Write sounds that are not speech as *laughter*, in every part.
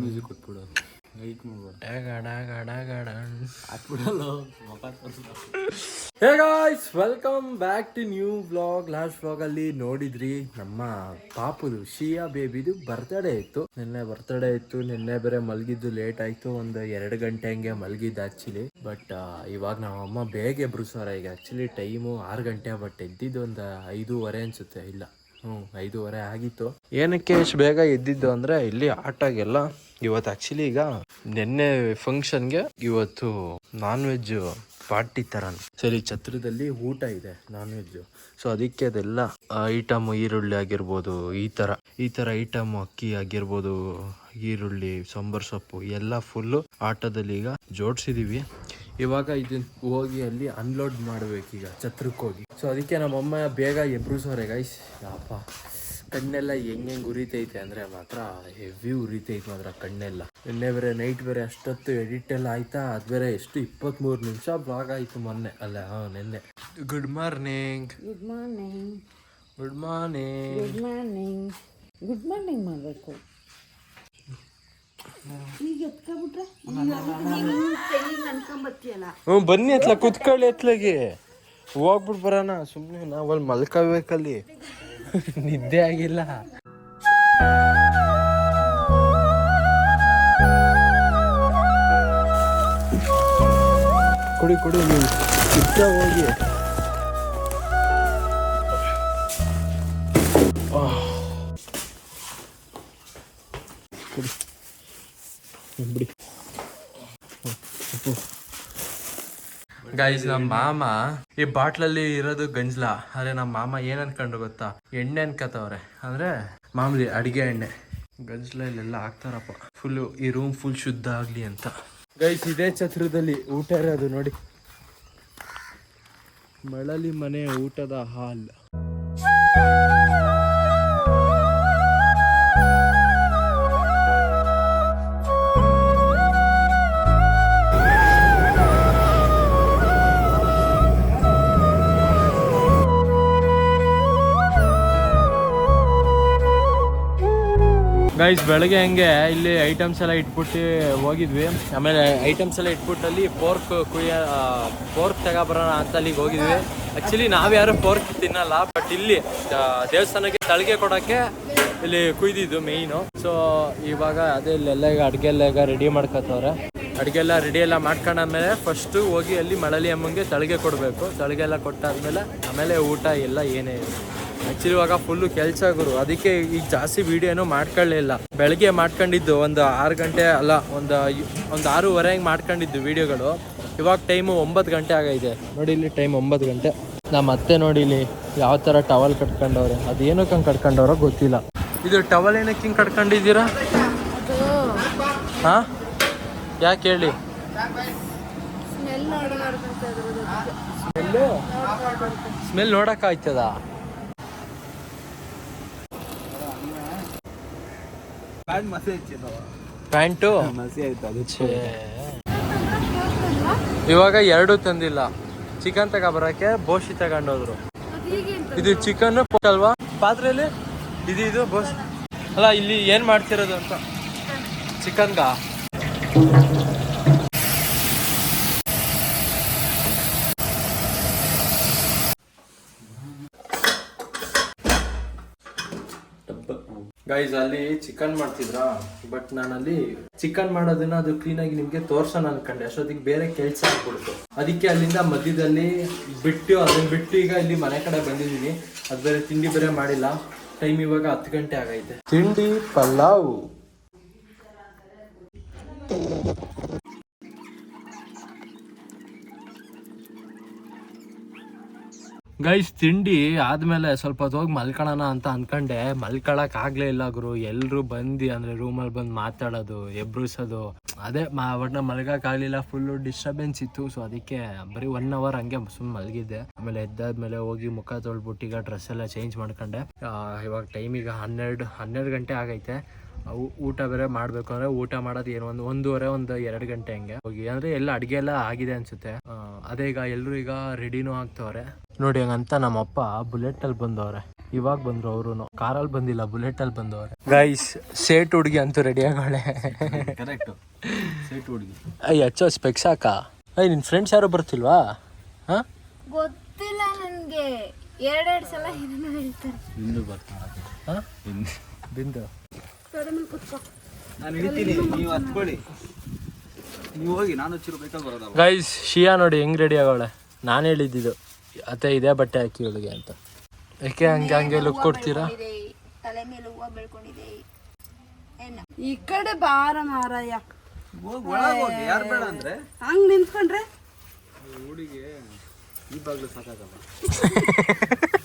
Music ಕೊಟ್ಬಿಡು hey guys welcome back to new vlog last vlog ಅಲ್ಲಿ ನೋಡಿದ್ರಿ ನಮ್ಮ ಪಾಪುದು ಶಿಯಾ ಬೇಬಿದು ಬರ್ತ್ಡೇ ಇತ್ತು. ನಿನ್ನೆ ಬರ್ತ್ಡೇ ಇತ್ತು ನಿನ್ನೆ ಬೇರೆ ಮಲಗಿದ್ದು ಲೇಟ್ ಆಯ್ತು ಒಂದು ಎರಡು ಗಂಟೆ ಹಂಗೆ ಮಲಗಿದ್ದು ಆಕ್ಚುಲಿ ಬಟ್ ಇವಾಗ ನಮ್ಮ ಅಮ್ಮ ಬೇಗ ಎಬ್ರುಸೋರ ಈಗ ಆಕ್ಚುಲಿ ಟೈಮು ಆರು ಗಂಟೆ ಬಟ್ ಎದ್ದಿದ್ದು ಒಂದು ಐದೂವರೆ ಅನ್ಸುತ್ತೆ ಇಲ್ಲ. ಹ್ಞೂ ಐದೂವರೆ ಆಗಿತ್ತು. ಏನಕ್ಕೆ ಇಷ್ಟು ಬೇಗ ಎದ್ದಿದ್ದು ಅಂದರೆ ಇಲ್ಲಿ ಆಟಾಗೆಲ್ಲ ಇವತ್ತು ಆ್ಯಕ್ಚುಲಿ ಈಗ ನಿನ್ನೆ ಫಂಕ್ಷನ್ಗೆ ಇವತ್ತು ನಾನ್ ವೆಜ್ ಪಾರ್ಟಿ ಥರ ಸರಿ ಛತ್ರದಲ್ಲಿ ಊಟ ಇದೆ ನಾನ್ ವೆಜ್ ಸೊ ಅದಕ್ಕೆ ಅದೆಲ್ಲ ಐಟಮ್ ಈರುಳ್ಳಿ ಆಗಿರ್ಬೋದು, ಈ ತರ ಈ ತರ ಐಟಮ್ ಅಕ್ಕಿ ಆಗಿರ್ಬೋದು, ಈರುಳ್ಳಿ, ಸಾಂಬಾರ್ ಸೊಪ್ಪು, ಎಲ್ಲ ಫುಲ್ಲು ಆಟೋದಲ್ಲಿ ಈಗ ಜೋಡಿಸಿದೀವಿ. ಇವಾಗ ಇದನ್ನ ಹೋಗಿ ಅಲ್ಲಿ ಅನ್ಲೋಡ್ ಮಾಡ್ಬೇಕೀಗ ಛತ್ರಕ್ಕೆ ಹೋಗಿ ಸೊ ಅದಕ್ಕೆ ನಮ್ಮಮ್ಮ ಬೇಗ ಎಬ್ರುಸೋರೆ ಗೈಸ್ ಯಪ್ಪ. ಕಣ್ಣೆಲ್ಲ ಹೆಂಗ್ ಹೆಂಗ್ ಉರಿತೈತೆ ಅಂದ್ರೆ ಮಾತ್ರ ಹೆವಿ ಉರಿತೈತೆ ಮಾತ್ರ ಕಣ್ಣೆಲ್ಲ. ನಿನ್ನೆ ಬೇರೆ ನೈಟ್ ಬೇರೆ ಅಷ್ಟೊತ್ತು ಎಡಿಟ್ ಎಲ್ಲ ಆಯ್ತಾ ಅದು ಬೇರೆ ಎಷ್ಟು ಇಪ್ಪತ್ಮೂರು ನಿಮಿಷ ಬ್ಲಾಗ್ ಆಯ್ತು ಮೊನ್ನೆ. ಅಲ್ಲ ಹಾಂ ನಿನ್ನೆ. Good morning good morning good morning good morning good morning ಮಾಡಬೇಕು. ಹ್ಞೂ ಬನ್ನಿ ಎತ್ಲ ಕುತ್ಕೊಳ್ಳಿ ಅತ್ಲಾಗೆ ಹೋಗ್ಬಿಟ್ಟು ಬರೋಣ. ಸುಮ್ಮನೆ ನಾವಲ್ಲಿ ಮಲ್ಕೋಬೇಕಲ್ಲಿ. *laughs* ನಿದ್ದೆ ಆಗಿಲ್ಲ. ಕೊಡಿ ಕೊಡಿ ನೀವು ಇಷ್ಟ ಹೋಗಿ ಗೈಸ್ ನಮ್ಮ ಮಾಮ ಈ ಬಾಟ್ಲಲ್ಲಿ ಇರೋದು ಗಂಜ್ಲ. ಆದ್ರೆ ನಮ್ಮ ಮಾಮ ಏನ್ ಅನ್ಕೊಂಡು ಗೊತ್ತಾ? ಎಣ್ಣೆ ಅನ್ಕತ್ತವ್ರೆ. ಅಂದ್ರೆ ಮಾಮೂಲಿ ಅಡಿಗೆ ಎಣ್ಣೆ. ಗಂಜ್ಲಲ್ಲೆಲ್ಲ ಹಾಕ್ತಾರಪ್ಪ. ಫುಲ್ ಈ ರೂಮ್ ಫುಲ್ ಶುದ್ಧ ಆಗ್ಲಿ ಅಂತ. ಗೈಸ್ ಇದೇ ಛತ್ರದಲ್ಲಿ ಊಟ ಇರೋದು ನೋಡಿ. ಮಳಲಿ ಮನೆ ಊಟದ ಹಾಲ್. ಗೈಸ್ ಬೆಳಗ್ಗೆ ಹಂಗೆ ಇಲ್ಲಿ ಐಟಮ್ಸ್ ಎಲ್ಲ ಇಟ್ಬಿಟ್ಟು ಹೋಗಿದ್ವಿ. ಆಮೇಲೆ ಐಟಮ್ಸ್ ಎಲ್ಲ ಇಟ್ಬಿಟ್ಟು ಅಲ್ಲಿ ಪೋರ್ಕ್ ಕುಯ್ಯ ಪೋರ್ಕ್ ತಗೊಬರೋಣ ಅಂತ ಅಲ್ಲಿಗೆ ಹೋಗಿದ್ವಿ. ಆಕ್ಚುಲಿ ನಾವ್ಯಾರು ಪೋರ್ಕ್ ತಿನ್ನಲ್ಲ ಬಟ್ ಇಲ್ಲಿ ದೇವಸ್ಥಾನಕ್ಕೆ ತಳಿಗೆ ಕೊಡೋಕ್ಕೆ ಇಲ್ಲಿ ಕುಯ್ದಿದ್ದು ಮೇಯ್ನು ಸೊ ಇವಾಗ ಅದೇ ಇಲ್ಲೆಲ್ಲ ಈಗ ಅಡುಗೆ ಎಲ್ಲ ಈಗ ರೆಡಿ ಮಾಡ್ಕೊತವ್ರೆ. ಅಡುಗೆ ಎಲ್ಲ ರೆಡಿ ಎಲ್ಲ ಮಾಡ್ಕೊಂಡಾದ್ಮೇಲೆ ಫಸ್ಟು ಹೋಗಿ ಅಲ್ಲಿ ಮಳಲಿ ಅಮ್ಮಂಗೆ ತಳಿಗೆ ಕೊಡಬೇಕು. ತಳಿಗೆ ಎಲ್ಲ ಕೊಟ್ಟಾದ್ಮೇಲೆ ಆಮೇಲೆ ಊಟ ಎಲ್ಲ ಏನೇ ಇದೆ ಆಕ್ಚುಲಿ ಇವಾಗ ಫುಲ್ಲು ಕೆಲಸ ಗುರು ಅದಕ್ಕೆ ಈಗ ಜಾಸ್ತಿ ವಿಡಿಯೋನು ಮಾಡ್ಕೊಳ್ಳಿಲ್ಲ. ಬೆಳಗ್ಗೆ ಮಾಡ್ಕೊಂಡಿದ್ದು ಒಂದು ಆರು ಗಂಟೆ ಅಲ್ಲ ಒಂದು ಒಂದು ಆರೂವರೆ ಹಂಗೆ ಮಾಡ್ಕೊಂಡಿದ್ದು ವಿಡಿಯೋಗಳು ಇವಾಗ ಟೈಮು ಒಂಬತ್ತು ಗಂಟೆ ಆಗೈತೆ. ನೋಡಿ ಇಲ್ಲಿ ಟೈಮ್ ಒಂಬತ್ತು ಗಂಟೆ. ನಮ್ಮ ಅತ್ತೆ ನೋಡಿ ಇಲ್ಲಿ ಯಾವ ಥರ ಟವಲ್ ಕಟ್ಕೊಂಡವ್ರೆ. ಅದು ಏನಕ್ಕೆ ಹಂಗೆ ಕಟ್ಕೊಂಡವ್ರೋ ಗೊತ್ತಿಲ್ಲ. ಇದು ಟವಲ್ ಏನಕ್ಕೆ ಹಿಂಗೆ ಕಟ್ಕೊಂಡಿದ್ದೀರಾ? ಹಾಂ? ಯಾಕೆ ಹೇಳಿ? ಸ್ಮೆಲ್ ನೋಡೋಕ್ಕಾಯ್ತದ? ಪ್ಯಾಂಟು ಮಸಿ ಆಯ್ತು ಅದು. ಇವಾಗ ಎರಡು ತಂದಿಲ್ಲ. ಚಿಕನ್ ತಗ ಬರಕ್ಕೆ ಬೋಶಿ ತಗೊಂಡೋದ್ರು. ಇದು ಚಿಕನ್ ಅಲ್ವಾ? ಪಾತ್ರೆಯಲ್ಲಿ? ಇದು ಇದು ಬೋಸ್ ಅಲ್ಲ ಇಲ್ಲಿ ಏನ್ ಮಾಡ್ತಿರೋದು ಅಂತ? ಚಿಕನ್ಗ? ಗೈಸ್ ಅಲ್ಲಿ ಚಿಕನ್ ಮಾಡ್ತಿದ್ರಾ? ಬಟ್ ನಾನು ಅಲ್ಲಿ ಚಿಕನ್ ಮಾಡೋದನ್ನ ಅದು ಕ್ಲೀನ್ ಆಗಿ ನಿಮ್ಗೆ ತೋರ್ಸೋಣ ಅನ್ಕೊಂಡೆ. ಅಷ್ಟೊತ್ತಿಗೆ ಬೇರೆ ಕೆಲಸ ಆಗ್ಬಿಡ್ತು. ಅದಕ್ಕೆ ಅಲ್ಲಿಂದ ಮಧ್ಯದಲ್ಲಿ ಬಿಟ್ಟು, ಅದನ್ನ ಬಿಟ್ಟು ಈಗ ಇಲ್ಲಿ ಮನೆ ಕಡೆ ಬಂದಿದ್ದೀನಿ ಅದು ಬೇರೆ ತಿಂಡಿ ಬೇರೆ ಮಾಡಿಲ್ಲ. ಟೈಮ್ ಇವಾಗ ಹತ್ತು ಗಂಟೆ ಆಗೈತೆ. ತಿಂಡಿ ಪಲಾವ್. ಗೈಸ್ ತಿಂಡಿ ಆದ್ಮೇಲೆ ಸ್ವಲ್ಪ ಹೊತ್ತು ಹೋಗಿ ಮಲ್ಕೊಳ್ಳೋಣ ಅಂತ ಅನ್ಕೊಂಡೆ. ಮಲ್ಕೊಳಕ್ ಆಗ್ಲೇ ಇಲ್ಲ ಗುರು. ಎಲ್ರು ಬಂದು ಅಂದ್ರೆ ರೂಮಲ್ಲಿ ಬಂದು ಮಾತಾಡೋದು, ಎಬ್ರಿಸೋದು. ಅದೇ ಮಾ, ಒಟ್ನ ಮಲ್ಗಕ್ ಆಗ್ಲಿಲ್ಲ. ಫುಲ್ ಡಿಸ್ಟರ್ಬೆನ್ಸ್ ಇತ್ತು. ಸೊ ಅದಕ್ಕೆ ಬರೀ ಒನ್ ಅವರ್ ಹಂಗೆ ಸುಮ್ಮನೆ ಮಲಗಿದ್ದೆ. ಆಮೇಲೆ ಎದ್ದಾದ್ಮೇಲೆ ಹೋಗಿ ಮುಖ ತೊಳ್ಬಿಟ್ಟು ಈಗ ಡ್ರೆಸ್ ಎಲ್ಲ ಚೇಂಜ್ ಮಾಡ್ಕೊಂಡೆ. ಇವಾಗ ಟೈಮ್ ಈಗ ಹನ್ನೆರಡು ಹನ್ನೆರಡು ಗಂಟೆ ಆಗೈತೆ. ಊಟ ಬೇರೆ ಮಾಡ್ಬೇಕು ಅಂದ್ರೆ ಊಟ ಮಾಡೋದು ಏನು? ಒಂದು ಒಂದೂವರೆ ಒಂದು ಎರಡು ಗಂಟೆ ಹಂಗೆ ಹೋಗಿ. ಅಂದ್ರೆ ಎಲ್ಲ ಅಡುಗೆ ಎಲ್ಲ ಆಗಿದೆ ಅನ್ಸುತ್ತೆ. ಅದೇ ಈಗ ಎಲ್ಲರೂ ಈಗ ರೆಡಿನೂ ಆಗ್ತವ್ರೆ. ನೋಡಿ ಹಂಗಂತ ನಮ್ಮಪ್ಪ ಬುಲೆಟ್ ಅಲ್ಲಿ ಬಂದವ್ರೆ. ಇವಾಗ ಬಂದ್ರು ಅವರು ಕಾರಲ್ಲಿ ಬಂದಿಲ್ಲ ಬುಲೆಟ್ ಅಲ್ಲಿ ಬಂದವ್ರೆ. ಗೈಸ್ ಸೇಟ್ ಹುಡುಗಿ ಅಂತೂ ರೆಡಿ ಆಗೋಳೆ ಕರೆಕ್ಟ್ ಸೇಟ್ ಹುಡುಗಿ. ಅಯ್ಯ ಅಚ್ಚೋ ಸ್ಪೆಕ್ಸ್ ಹಾಕ. ಅಯ್ಯ ನಿನ್ ಫ್ರೆಂಡ್ಸ್ ಯಾರು ಬರ್ತಿಲ್ವಾ? ಹಾ? ಗೊತ್ತಿಲ್ಲ ನನಗೆ. ಎರಡೆರಡು ಸಲ ಹೇಳ್ತಾರೆ. ಹಾ? ಬಿಂದು. ಗೈಸ್ ಶಿಯಾ ನೋಡಿ ಹೆಂಗ್ ರೆಡಿ ಆಗೋಳೆ ನಾನು ಹೇಳಿದ್ದು ಅತ್ತೆ ಇದೇ ಬಟ್ಟೆ ಹಾಕಿ ಇವಳಿಗೆ ಅಂತ. ಯಾಕೆ ಹಂಗೆ ಹಂಗೆ ಲುಕ್ ಕೊಡ್ತೀರಾ? ತಲೆ ಮೇಲೆ ಹೂವು ಬೆಳ್ಕೊಂಡಿದೆ ಏನು ಈ ಕಡೆ ಬಾರ ಮಾರಾಯ ಯಾರು ಬೇಡ ಅಂದ್ರೆ? ಹಂಗ್ ನಿಂತ್ಕೊಂಡ್ರೆ? ಹುಡುಗಿ ಈ ಬಾಗ್ಲು ಸಾಕಾಗಲ್ಲ. *laughs*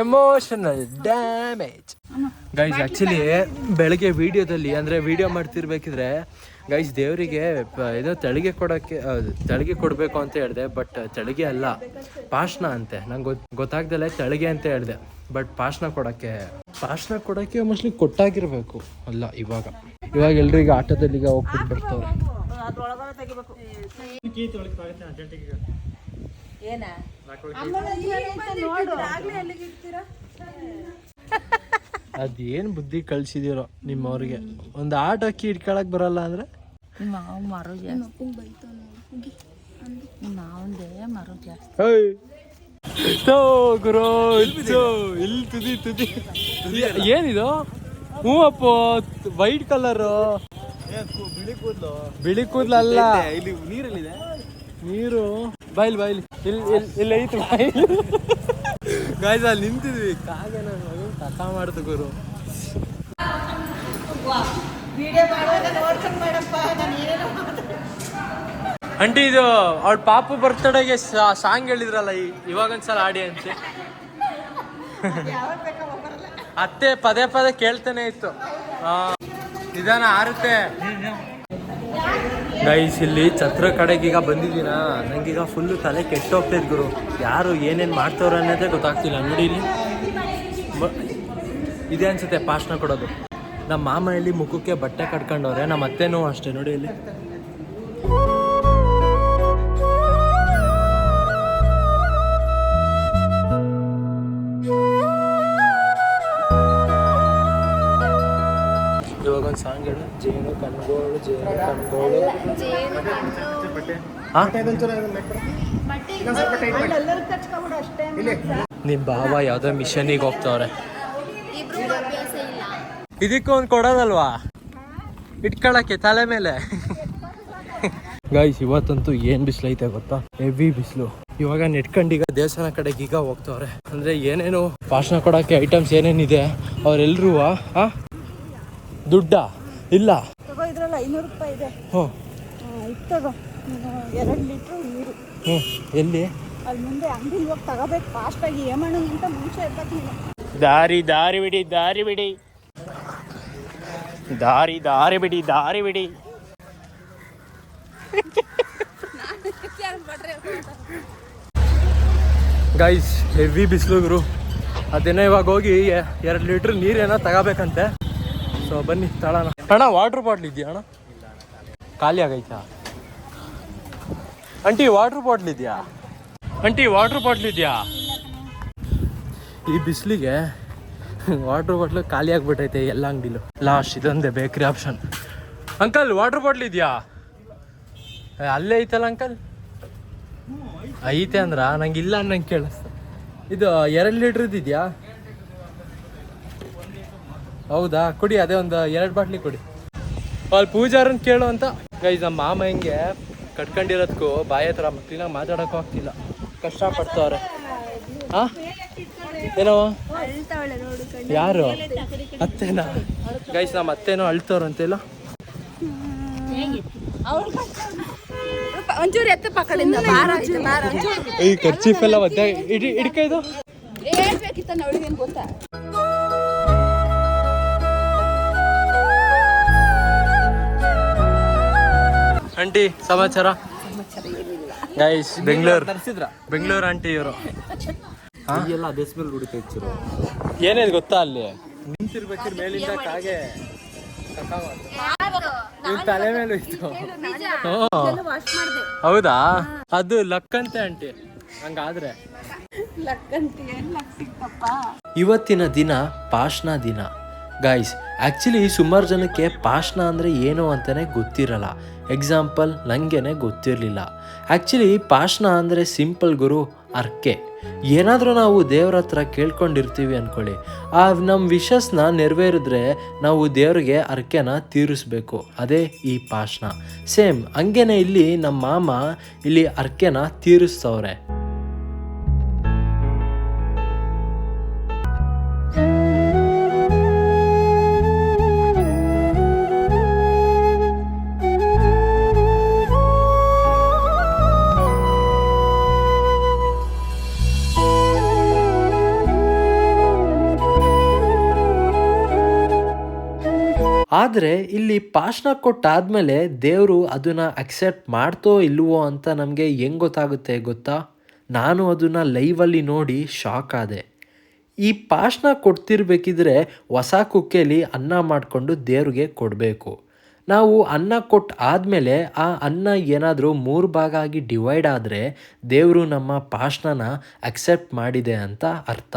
ಎಮೋಷನಲ್ ಡ್ಯಾಮೇಜ್ ಗೈಸ್ ಆ್ಯಕ್ಚುಲಿ ಬೆಳಗ್ಗೆ ವೀಡಿಯೋದಲ್ಲಿ ಅಂದರೆ ವೀಡಿಯೋ ಮಾಡ್ತಿರ್ಬೇಕಿದ್ರೆ ಗೈಸ್ ದೇವರಿಗೆ ಇದು ತಳಿಗೆ ಕೊಡೋಕ್ಕೆ ತಳಿಗೆ ಕೊಡಬೇಕು ಅಂತ ಹೇಳಿದೆ ಬಟ್ ತಳಿಗೆ ಅಲ್ಲ ಪಾಶನ ಅಂತೆ. ನಂಗೆ ಗೊತ್ ಗೊತ್ತಾಗ್ದಲೆ ತಳಿಗೆ ಅಂತ ಹೇಳಿದೆ. ಬಟ್ ಪಾಷಣ ಕೊಡೋಕ್ಕೆ ಪಾಶನ ಕೊಡೋಕ್ಕೆ ಮೋಸ್ಟ್ಲಿ ಕೊಟ್ಟಾಗಿರಬೇಕು. ಅಲ್ಲ ಇವಾಗ. ಇವಾಗ ಎಲ್ರಿಗೂ ಆಟದಲ್ಲಿ ಆಟೋದಲ್ಲಿ ಈಗ ಹೋಗ್ಬಿಟ್ಟು ಬರ್ತಾವ್ರೆ ಅದೇನು ಬುದ್ಧಿ ಕಳ್ಸಿದಿರೋ ನಿಮ್ಮವ್ರಿಗೆ. ಒಂದ್ ಆಟ ಅಕ್ಕಿ ಇಟ್ಕೊಳಕ್ ಬರಲ್ಲ ಅಂದ್ರೆ? ಮಾವು ಮರು ಜಾಸ್ತಿ. ಮಾವಂದೇ ಮರು ಜಾಸ್ತಿ. ಏನಿದು? ಹ್ಞೂ ಅಪ್ಪ ವೈಟ್ ಕಲರ್. ಬಿಳಿ ಕೂದಲು. ಬಿಳಿ ಕೂದಲಲ್ಲ. ಇಲ್ಲಿ ನೀರಲ್ಲಿದೆ. ನೀರು. ಬಾಯ್ಲಿ ಬಾಯ್ಲಿ ಇಲ್ಲಿ ಇಲ್ಲಿ ಐತಿ ಗಾಯ್ಸ್ *laughs* ಅಲ್ಲಿ ನಿಂತಿದ್ವಿ. ಕಾಗೆ ನನ್ನ ಮಗನ್ ಕಥ ಮಾಡ್ತು ಗುರು. ಅಂಟಿ ಇದು ಅವಳ ಪಾಪು ಬರ್ತಡೆಗೆ ಸಾಂಗ್ ಹೇಳಿದ್ರಲ್ಲ ಇವಾಗ ಇವಾಗೊಂದ್ಸಲ ಆಡಿ ಅಂತೆ. *laughs* ಅತ್ತೆ ಪದೇ ಪದೇ ಕೇಳ್ತಾನೆ ಇತ್ತು. ನಿಧಾನ ಆರುತ್ತೆ ಗೈಸ್ ಇಲ್ಲಿ ಛತ್ರ ಕಡೆಗೀಗ ಬಂದಿದ್ದೀನ ನಂಗೀಗ ಫುಲ್ಲು ತಲೆ ಕೆಟ್ಟೋಗ್ತೈತೆ ಗುರು. ಯಾರು ಏನೇನು ಮಾಡ್ತವ್ರೆ ಅನ್ನೋದೇ ಗೊತ್ತಾಗ್ತಿಲ್ಲ. ನೋಡಿ ಇಲ್ಲಿ. ಇದೆ ಅನ್ಸುತ್ತೆ ಪಾಶನ ಕೊಡೋದು. ನಮ್ಮ ಮಾಮ ಇಲ್ಲಿ ಮುಖಕ್ಕೆ ಬಟ್ಟೆ ಕಟ್ಕೊಂಡವ್ರೆ, ನಮ್ಮ ಅತ್ತೆನೂ ಅಷ್ಟೇ. ನೋಡಿ ಇಲ್ಲಿ. ಹೇಳು ಜೇನು ಕಣ್ಗೋಳು ಜೇನು ಕಣ್ಗೋಳು ನಿಮ್ ಬಾವ ಯಾವ್ದೋ ಮಿಷನಿಗೆ ಹೋಗ್ತಾವ್ರೆ. ಇದಕ್ಕೂ ಅಭ್ಯಾಸ ಇಲ್ಲ ಇದಕ್ಕೆ ಒಂದು ಕೊಡೋದಲ್ವಾ? ಇಟ್ಕೊಳಕ್ಕೆ ತಲೆ ಮೇಲೆ. ಗಾಯ್ಸ್ ಇವತ್ತಂತೂ ಏನ್ ಬಿಸಿಲೈತೆ ಗೊತ್ತಾ? ಹೆವಿ ಬಿಸಿಲು. ಇವಾಗ ನೆಟ್ಕಂಡೀಗ ದೇವಸ್ಥಾನ ಕಡೆಗೆ ಈಗ ಹೋಗ್ತಾವ್ರೆ. ಅಂದ್ರೆ ಏನೇನು ಭಾಷಣ ಕೊಡಕ್ಕೆ ಐಟಮ್ಸ್ ಏನೇನಿದೆ ಅವ್ರೆಲ್ರೂ ಆ? ದುಡ್ಡ? ಇಲ್ಲ. ತಗೋ ಇದ್ರಲ್ಲ ಐನೂರು ರೂಪಾಯಿ ಇದೆ. ಹ್ಞೂ. ಇದು ತಗೋ. ಎರಡು ಲೀಟ್ರ್ ನೀರು. ಹ್ಞೂ. ಎಲ್ಲಿ? ಅಲ್ಲಿ ಮುಂದೆ ಅಂಗಡಿ ಹೋಗಿ ತಗೋಬೇಕು. ಫಾಸ್ಟಾಗಿ ಮುಂಚೆ ದಾರಿ ದಾರಿ ಬಿಡಿ ದಾರಿ ಬಿಡಿ. ದಾರಿ ದಾರಿ ಬಿಡಿ ದಾರಿ ಬಿಡಿ. ಗೈಸ್ ಹೆವಿ ಬಿಸಿಲು ಗುರು. ಅದೇನೋ ಇವಾಗ ಹೋಗಿ ಎರಡು ಲೀಟ್ರ್ ನೀರೇನೋ ತಗೋಬೇಕಂತೆ. ಸೊ ಬನ್ನಿ, ತಳಣ. ಅಣ್ಣ ವಾಟ್ರ್ ಬಾಟ್ಲ್ ಇದೆಯಾ ಅಣ್ಣ? ಖಾಲಿ ಆಗೈತಾ? ಅಂಟಿ ವಾಟ್ರ್ ಬಾಟ್ಲ್ ಇದೆಯಾ? ಅಂಟಿ ವಾಟ್ರ್ ಬಾಟ್ಲ್ ಇದೆಯಾ? ಈ ಬಿಸಿಲಿಗೆ ವಾಟರ್ ಬಾಟ್ಲು ಖಾಲಿ ಆಗ್ಬಿಟ್ಟೈತೆ ಎಲ್ಲ ಅಂಗಡಿಲು. ಲಾಸ್ಟ್ ಇದೊಂದೇ ಬೇಕ್ರಿ ಆಪ್ಷನ್ ಅಂಕಲ್ ವಾಟರ್ ಬಾಟ್ಲ್ ಇದೆಯಾ? ಅಲ್ಲೇ ಐತಲ್ಲ ಅಂಕಲ್ ಐತೆ ಅಂದ್ರ, ನಂಗೆ ಇಲ್ಲ ಅನ್ನಂಗೆ ಕೇಳಿಸ್ತ ಇದು ಎರಡು ಲೀಟ್ರದ್ದು ಇದೆಯಾ? ಹೌದಾ? ಕುಡಿ ಅದೇ ಒಂದು ಎರಡು ಬಾಟ್ಲಿ ಕೊಡಿ. ಅಲ್ಲಿ ಪೂಜಾರನ್ನ ಕೇಳು ಅಂತ. ಗೈಸ್ ನಮ್ಮ ಮಾಮ ಹೆಂಗೆ ಕಟ್ಕೊಂಡಿರೋದಕ್ಕೂ ಬಾಯ ಹತ್ರ ಮಕ್ಳಿನಾಗ ಮಾತಾಡೋಕ್ಕೂ ಆಗ್ತಿಲ್ಲ ಕಷ್ಟಪಡ್ತವ್ರೆ. ಹಾ ಏನೋ? ಯಾರು? ಅತ್ತೇನಾ? ಗೈಸ್ ನಮ್ಮ ಅತ್ತೇನೋ ಅಳ್ತವ್ರು ಅಂತಿಲ್ಲ. ಎತ್ತ ಪಕ್ಕದಿಂದ ಒಂಚೂರು ಈ ಖರ್ಚಿಫ್ ಎಲ್ಲ ಒದ್ದೆ ಇಡಿ ಹೇಳ್ಬೇಕಿತ್ತ ಅವಳಿಗೇನು ಗೊತ್ತಾ? ಆಂಟಿ ಸಮಾಚಾರ? ಗೈಸ್ ಬೆಂಗಳೂರು. ತರಿಸಿದ್ರ ಬೆಂಗಳೂರು ಆಂಟಿ ಇವರು. ಎಲ್ಲ ಅದೇ ಸ್ಮೆಲ್ ಹುಡುಕಿ ಹೆಚ್ಚಿರು ಏನೇನು ಗೊತ್ತಾ ಅಲ್ಲಿ? ನಿಂತಿರ್ಬೇಕಿರ್ ಮೇಲಿಂದ ಕಾಗೆ. ತಲೆ ಮೇಲೆ ಇತ್ತು ನಿಜ? ವಾಶ್ ಮಾಡಿದೆ. ಹೌದಾ? ಅದು ಲಕ್ಕಂತೆ ಆಂಟಿ. ಹಂಗಾದ್ರೆ. ಲಕ್ಕಂತ ಏನ್ ಲಕ್ ಇವತ್ತಿನ ದಿನ ಪಾಶ್ನ ದಿನ. ಗಾಯ್ಸ್ ಆ್ಯಕ್ಚುಲಿ ಸುಮಾರು ಜನಕ್ಕೆ ಪಾಶ್ನ ಅಂದರೆ ಏನು ಅಂತಲೇ ಗೊತ್ತಿರಲ್ಲ. ಎಕ್ಸಾಂಪಲ್ ನನಗೇನೆ ಗೊತ್ತಿರಲಿಲ್ಲ. ಆ್ಯಕ್ಚುಲಿ ಪಾಶ್ನ ಅಂದರೆ ಸಿಂಪಲ್ ಗುರು ಅರ್ಕೆ. ಏನಾದರೂ ನಾವು ದೇವ್ರ ಹತ್ರ ಕೇಳ್ಕೊಂಡಿರ್ತೀವಿ ಅಂದ್ಕೊಳ್ಳಿ ಆ ನಮ್ಮ ವಿಶಸ್ನ ನೆರವೇರಿದ್ರೆ ನಾವು ದೇವ್ರಿಗೆ ಅರ್ಕೆನ ತೀರಿಸ್ಬೇಕು. ಅದೇ ಈ ಪಾಶ್ನ ಸೇಮ್ ಹಂಗೇನೆ ಇಲ್ಲಿ ನಮ್ಮ ಮಾಮ ಇಲ್ಲಿ ಅರ್ಕೆನ ತೀರಿಸ್ತವ್ರೆ. ಆದರೆ ಇಲ್ಲಿ ಪಾಶ್ನ ಕೊಟ್ಟಾದಮೇಲೆ ದೇವರು ಅದನ್ನು ಅಕ್ಸೆಪ್ಟ್ ಮಾಡ್ತೋ ಇಲ್ವೋ ಅಂತ ನಮಗೆ ಹೆಂಗ್ ಗೊತ್ತಾಗುತ್ತೆ ಗೊತ್ತಾ? ನಾನು ಅದನ್ನು ಲೈವಲ್ಲಿ ನೋಡಿ ಶಾಕ್ ಆದೆ. ಈ ಪಾಶ್ನ ಕೊಡ್ತಿರ್ಬೇಕಿದ್ರೆ ಹೊಸ ಕುಕ್ಕೇಲಿ ಅನ್ನ ಮಾಡಿಕೊಂಡು ದೇವ್ರಿಗೆ ಕೊಡಬೇಕು. ನಾವು ಅನ್ನ ಕೊಟ್ಟು ಆದಮೇಲೆ ಆ ಅನ್ನ ಏನಾದರೂ ಮೂರು ಭಾಗ ಆಗಿ ಡಿವೈಡ್ ಆದರೆ ದೇವರು ನಮ್ಮ ಪಾಶ್ನನ ಅಕ್ಸೆಪ್ಟ್ ಮಾಡಿದೆ ಅಂತ ಅರ್ಥ.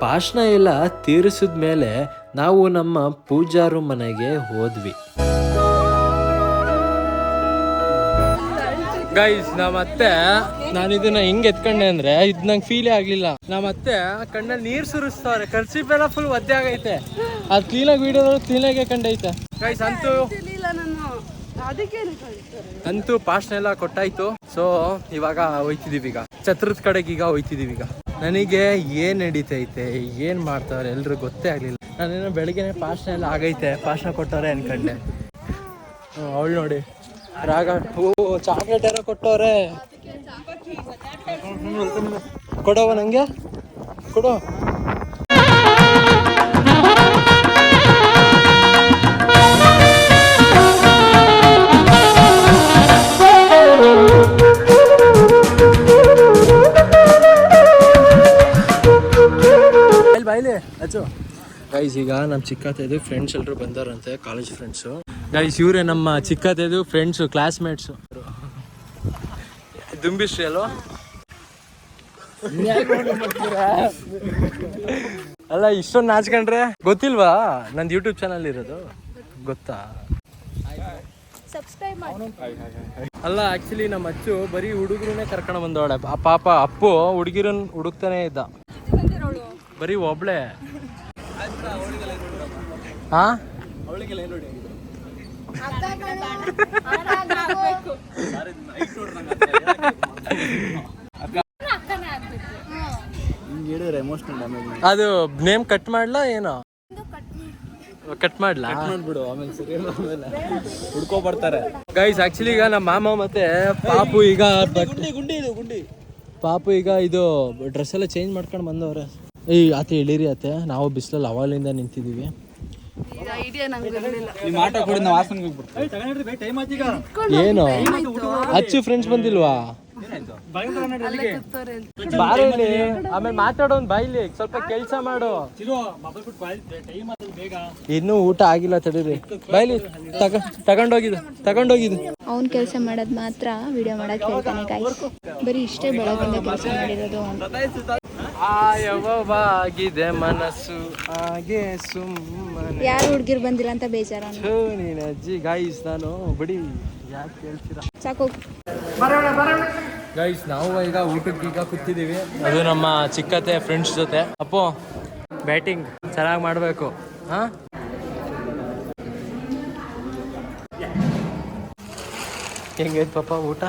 ಪಾಶ್ನ ಎಲ್ಲ ತೀರಿಸಿದ ಮೇಲೆ ನಾವು ನಮ್ಮ ಪೂಜಾರು ಮನೆಗೆ ಹೋದ್ವಿ. ಗೈಸ್ ನಮ್ಮ ಅತ್ತೆ ನಾನು ಇದನ್ನ ಹಿಂಗ್ ಎತ್ಕೊಂಡೆ ಅಂದ್ರೆ ಇದ್ ನಂಗೆ ಫೀಲೇ ಆಗ್ಲಿಲ್ಲ. ನಮ್ಮ ಅತ್ತೆ ಕಣ್ಣಲ್ಲಿ ನೀರ್ ಸುರಿಸ್ತಾವ್ರೆ ಕರ್ಸಿ ಎಲ್ಲ ಫುಲ್ ಒದ್ದೆ ಆಗೈತೆ. ಅದ್ ಕ್ಲೀನಾಗಿ ವಿಡಿಯೋದಲ್ಲಿ ಕ್ಲೀನಾಗೆ ಕಂಡೈತೆ. ಗೈಸ್ ಅಂತೂ ಇಲ್ಲ ನಾನು. ಅದಕ್ಕೆ ಅಂತೂ ಪಾಸ್ಟ್ ಎಲ್ಲ ಕೊಟ್ಟಾಯ್ತು. ಸೊ ಇವಾಗ ಹೋಯ್ತಿದೀವಿ ಈಗ. ಛತ್ರದ ಕಡೆಗೆ ಈಗ ಹೋಯ್ತಿದೀವಿ ಈಗ. ನನಗೆ ಏನ್ ನಡೀತೈತೆ ಏನ್ ಮಾಡ್ತಾವ್ರೆ ಎಲ್ರು ಗೊತ್ತೇ ಆಗ್ಲಿಲ್ಲ. ನಾನೇನೋ ಬೆಳಿಗ್ಗೆ ಪಾಸ್ನ ಎಲ್ಲ ಆಗೈತೆ. ಪಾಸ್ನ ಕೊಟ್ಟವ್ರೆ ಅನ್ಕಂಡೆ. ಅವಳು ನೋಡಿ. ರಾಗ, ಓ ಚಾಕ್ಲೇಟ್ ಯಾರೋ ಕೊಟ್ಟವ್ರೆ. ಕೊಡವ ನಂಗೆ. ಕೊಡು. ಗೈಸ್ ಈಗ ನಮ್ಮ ಚಿಕ್ಕತೆದು ಫ್ರೆಂಡ್ಸ್ ಎಲ್ಲರೂ ಬಂದಾರಂತೆ ಕಾಲೇಜ್ ಫ್ರೆಂಡ್ಸು ಗೈಸ್ ಇವರೇ ನಮ್ಮ ಚಿಕ್ಕತೆದು ಫ್ರೆಂಡ್ಸು ಕ್ಲಾಸ್ಮೇಟ್ಸು ದುಂಬಿಶ್ರೀ ಅಲ್ವಾ? ಅಲ್ಲ ಇಷ್ಟೊಂದು ನಾಚ್ಕೊಂಡ್ರೆ ಗೊತ್ತಿಲ್ವಾ? ನಂದು ಯೂಟ್ಯೂಬ್ ಚಾನಲ್ ಇರೋದು. ಗೊತ್ತಾ? ಅಲ್ಲ ಆಕ್ಚುಲಿ ನಮ್ಮ ಅಚ್ಚು ಬರೀ ಹುಡುಗರನ್ನೇ ಕರ್ಕೊಂಡು ಬಂದವಳೆ. ಆ ಪಾಪ ಅಪ್ಪು ಹುಡುಗಿರನ್ ಹುಡುಕ್ತಾನೆ ಇದ್ದ. ಬರೀ ಒಬ್ಳೆ. ಹಾ ಅದು ನೇಮ್ ಕಟ್ ಮಾಡ್ಲಾ ಏನೋ? ಕಟ್ ಮಾಡ್ಲಾ? ಮಾಡ್ಬಿಡು ಆಮೇಲೆ ಹುಡ್ಕೋ ಬರ್ತಾರೆ. ಗೈಸ್ ಆಕ್ಚುಲಿ ಈಗ ನಮ್ಮ ಮಾಮ ಮತ್ತೆ ಪಾಪು ಈಗ ಗುಂಡಿ ಇದು ಗುಂಡಿ. ಪಾಪು ಈಗ ಇದು ಡ್ರೆಸ್ ಎಲ್ಲ ಚೇಂಜ್ ಮಾಡ್ಕೊಂಡು ಬಂದವ್ರೆ. ಈ ಆತ ಇಳಿರಿ ಆತ ನಾವು ಬಿಸಿಲಲ್ಲಿ ಅವಾಲಿಂದ ನಿಂತಿದ್ದೀವಿ. ಐಡಿಯಾ ನಂಗೆ ಇರಲಿಲ್ಲ ನಿಮ್ಮ ಆಟ ಕೊಡಿ ನಾವು ಹಾಸನ್ಗೆ ಹೋಗ್ಬಿಡ್ತೀವಿ. ಟೈಮ್ ಆಯ್ತು ಏನು? ಅಚ್ಚು ಫ್ರೆಂಡ್ಸ್ ಬಂದಿಲ್ವಾ? ಆಮೇಲೆ ಮಾತಾಡೋನ್ ಬಾಯಿಲಿ ಸ್ವಲ್ಪ ಕೆಲಸ ಮಾಡು. ಇನ್ನು ಊಟ ಆಗಿಲ್ಲ ತಡೀರಿ. ಬಾಯ್ಲಿ ತಗ ತಗೊಂಡೋಗಿದ್ದು ತಗೊಂಡೋಗಿದ್ದು. ಅವ್ನ್ ಕೆಲಸ ಮಾಡೋದ್ ಮಾತ್ರ ವಿಡಿಯೋ ಮಾಡಕ್ ಹೇಳ್ತಾನೆ ಗಾಯ್ಸ್ ಬರೀ ಇಷ್ಟೇ ಬೆಳಗಿಂದ ಕೆಲಸ ಮಾಡಿರೋದು. ಅವ್ನು ಆಯವಾಗಿದೆ ಮನಸ್ಸು. ಹಾಗೆ ಸುಮ್ಮನೆ. ಯಾರು ಹುಡುಗಿರು ಬಂದಿಲ್ಲ ಅಂತ ಬೇಜಾರ? ನೀನ್ ಅಜ್ಜಿ ಗಾಯಿಸ್ ನಾನು ಬಿಡಿ ಯಾಕೆ ಹೇಳ್ತೀರಾ ಸಾಕು. ಗೈಸ್ ನಾವು ಈಗ ಊಟಕ್ಕೆ ಈಗ ಕೂತಿದ್ದೀವಿ. ಅದು ನಮ್ಮ ಚಿಕ್ಕತೆ ಫ್ರೆಂಡ್ಸ್ ಜೊತೆ. ಅಪ್ಪು ಬ್ಯಾಟಿಂಗ್ ಚೆನ್ನಾಗಿ ಮಾಡಬೇಕು. ಹಾ? ಹೆಂಗೈತೆ ಪಾಪ ಊಟ?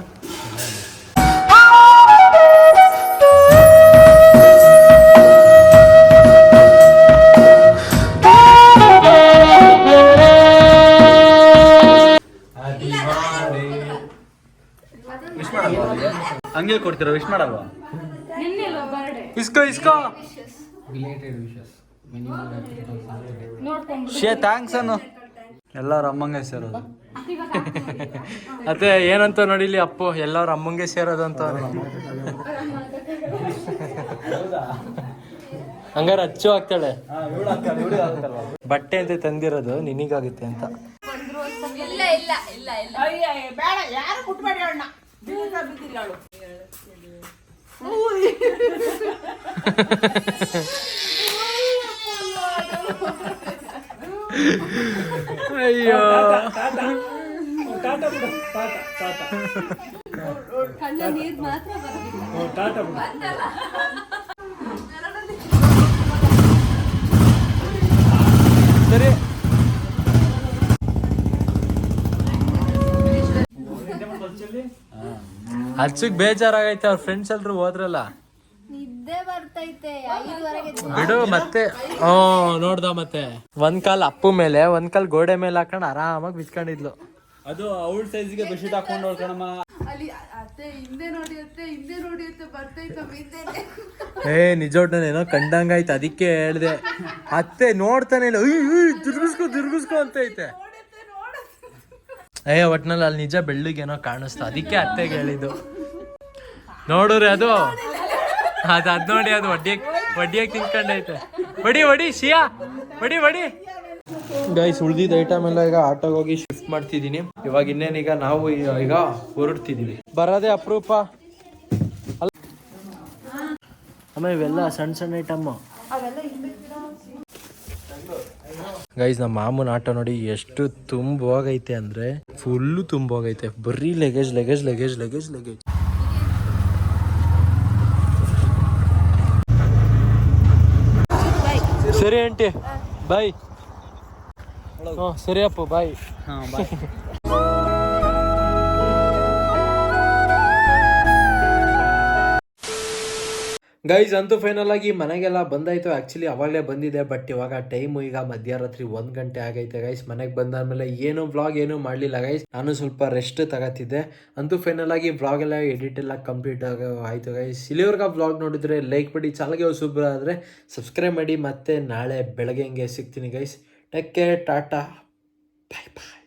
ಹಂಗೆ ಕೊಡ್ತೀರಾ? ವಿಶ್ ಮಾಡಲ್ವಾ? ಇಸ್ಕೋ ಇಸ್ಕೋ! ಶೇ ಥ್ಯಾಂಕ್ಸ್ ಅನ್ನು. ಎಲ್ಲರೂ ಅಮ್ಮಂಗೆ ಸೇರೋದು. ಅದೇ ಏನಂತ ನೋಡಿಲಿ ಅಪ್ಪು ಎಲ್ಲರೂ ಅಮ್ಮಂಗೆ ಸೇರೋದು ಅಂತ. ಹಂಗಾರೆ ಅಚ್ಚು ಆಗ್ತಾಳೆ. ಬಟ್ಟೆ ಅಂತ ತಂದಿರೋದು ನಿನಗಾಗುತ್ತೆ ಅಂತ. ಇಲ್ಲ ಬೇಡ ಯಾರು ಕುಟ್ಬೇಡಿ ಅಣ್ಣ ಬಿದ್ದಿಲ್ಲ ಹಚ್ಚಕ್ ಬೇಜಾರಾಗೈತೆ ಅವ್ರ ಫ್ರೆಂಡ್ಸ್ ಎಲ್ರು ಹೋದ್ರಲ್ಲ. ನಿದ್ದೆ ಬರ್ತೈತೆ ಐದುವರೆಗೆ ಬಿಡು ಮತ್ತೆ. ಹ್ಞೂ ನೋಡ್ದ ಮತ್ತೆ. ಒಂದ್ ಕಾಲ್ ಅಪ್ಪು ಮೇಲೆ ಒಂದ್ ಕಾಲ್ ಗೋಡೆ ಮೇಲೆ ಹಾಕೊಂಡ್ ಆರಾಮಾಗಿ ಬಿಚ್ಕೊಂಡಿದ್ಲು ಅದು ಅವಳ ಸೈಜ್ಗೆ ಬೆಡ್ಶೀಟ್ ಹಾಕೊಂಡು ನೋಡ್ಕಣಮ್ಮ ಏ ನಿಜೋಡ್ನೇನೋ ಕಂಡಂಗಾಯ್ತು ಅದಕ್ಕೆ ಹೇಳ್ದೆ. ಅತ್ತೆ ನೋಡ್ತಾನೆ ಇಲ್ಲ. ತಿರ್ಗಿಸ್ಕೊ ತಿರ್ಗಿಸ್ಕೊ ಅಂತ ಐತೆ. ಏ ಒಟ್ನಲ್ಲಿ ಅಲ್ಲಿ ನಿಜ ಬೆಳ್ಳಿಗೇನೋ ಕಾಣಿಸ್ತು. ಅದಕ್ಕೆ ಅತ್ತೆಗೆ ಹೇಳಿದ್ದು. ನೋಡ್ರಿ ಅದು. ಅದು ಅದ್ ನೋಡಿ ಅದು ಒಡ್ಡಿಯಕ್ ಒಡ್ಡಿಯಕ್ ತಿನ್ಕೊಂಡೈತೆ. ಬಡಿ ಒಡಿ ಶಿಯಾ. ಬಡಿ ಬಡಿ ಗೈಸ್ ಉಳ್ದಿದ್ದ ಐಟಮ್ ಎಲ್ಲ ಈಗ ಆಟೋಗೆ ಹೋಗಿ ಶಿಫ್ಟ್ ಮಾಡ್ತಿದೀನಿ ಇವಾಗ ಇನ್ನೇನೀಗ ನಾವು ಈಗ ಹೊರಡ್ತಿದೀವಿ. ಬರೋದೇ ಅಪರೂಪ. ಅಲ್ಲ ಅಮ್ಮ ಇವೆಲ್ಲ ಸಣ್ಣ ಸಣ್ಣ ಐಟಮ್ ಗೈಸ್ ನಮ್ಮ ಮಾಮೂನ್ ಆಟೋ ನೋಡಿ ಎಷ್ಟು ತುಂಬ ಹೋಗೈತೆ ಅಂದ್ರೆ ಫುಲ್ಲು ತುಂಬ ಹೋಗೈತೆ ಬರೀ luggage luggage luggage luggage luggage ಸರಿ ಆಂಟಿ ಬಾಯ್ ಹ್ಞೂ ಸರಿ ಅಪ್ಪ ಬಾಯ್ ಹಾ ಬಾಯ್ *laughs* ಗೈಸ್ ಅಂತೂ ಫೈನಲ್ ಆಗಿ ಮನೆಗೆಲ್ಲ ಬಂದಾಯ್ತು. ಆ್ಯಕ್ಚುಲಿ ಅವಾಗಲೇ ಬಂದಿದೆ ಬಟ್ ಇವಾಗ ಟೈಮು ಈಗ ಮಧ್ಯರಾತ್ರಿ ಒಂದು ಗಂಟೆ ಆಗೈತೆ ಗೈಸ್ ಮನೆಗೆ ಬಂದಾದ್ಮೇಲೆ ಏನು ವ್ಲಾಗ್ ಏನು ಮಾಡಲಿಲ್ಲ ಗೈಸ್ ನಾನು ಸ್ವಲ್ಪ ರೆಸ್ಟ್ ತಗೋತಿದ್ದೆ. ಅಂತೂ ಫೈನಲ್ ಆಗಿ ವ್ಲಾಗ್ ಎಲ್ಲ ಎಡಿಟ್ ಎಲ್ಲ ಕಂಪ್ಲೀಟ್ ಆಗ ಆಯಿತು ಗೈಸ್ ಇಲ್ಲಿವರ್ಗ ವ್ಲಾಗ್ ನೋಡಿದ್ರೆ ಲೈಕ್ ಮಾಡಿ ಚಾಲಗೆ ಸೂಪರ್ ಆದರೆ ಸಬ್ಸ್ಕ್ರೈಬ್ ಮಾಡಿ. ಮತ್ತೆ ನಾಳೆ ಬೆಳಗ್ಗೆ ಹಂಗೆ ಸಿಗ್ತೀನಿ guys take care tata bye bye